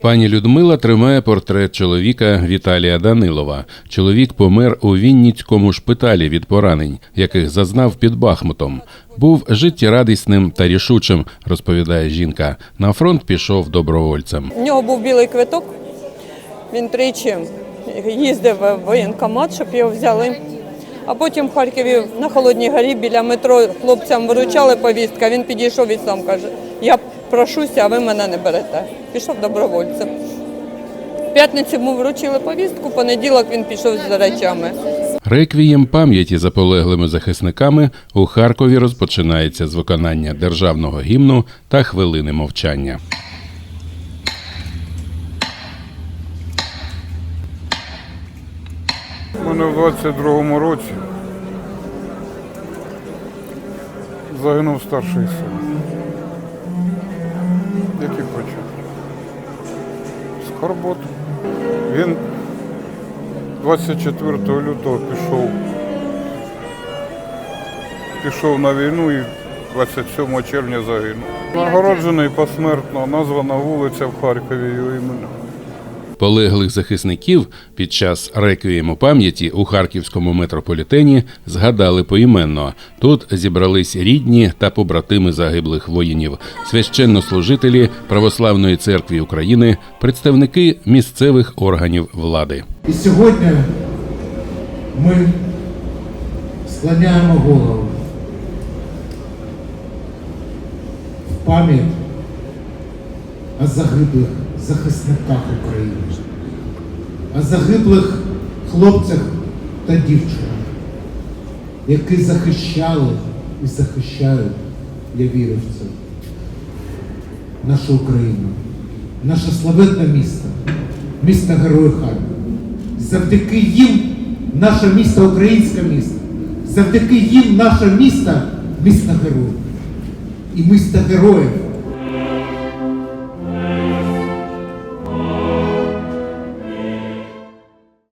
Пані Людмила тримає портрет чоловіка Віталія Данилова. Чоловік помер у Вінницькому шпиталі від поранень, яких зазнав під Бахмутом. Був життєрадісним та рішучим, розповідає жінка. На фронт пішов добровольцем. У нього був білий квиток. Він тричі їздив в воєнкомат, щоб його взяли. А потім в Харкові на Холодній горі біля метро хлопцям виручали повістка. Він підійшов і сам каже: Я прошуся, а ви мене не берете. Пішов добровольцем. В п'ятницю йому вручили повістку, в понеділок він пішов з речами. Реквієм пам'яті за полеглими захисниками у Харкові розпочинається з виконання державного гімну та хвилини мовчання. У мене в 22-му році загинув старший син. Скорбот. Він 24 лютого пішов. Пішов на війну і 27 червня загинув. Нагороджений посмертно, названа вулиця в Харкові його імені. Полеглих захисників під час реквієму пам'яті у харківському метрополітені згадали поіменно. Тут зібрались рідні та побратими загиблих воїнів, священнослужителі Православної церкви України, представники місцевих органів влади. І сьогодні ми склоняємо голову в пам'ять о загиблих захисниках України, о загиблих хлопцях та дівчинах, які захищали і захищають, я вірю в це, нашу Україну, наше славетне місто, місто Герой Харків. Завдяки їм наше місто українське місто. Завдяки їм наше місто місто героїв. І місто героїв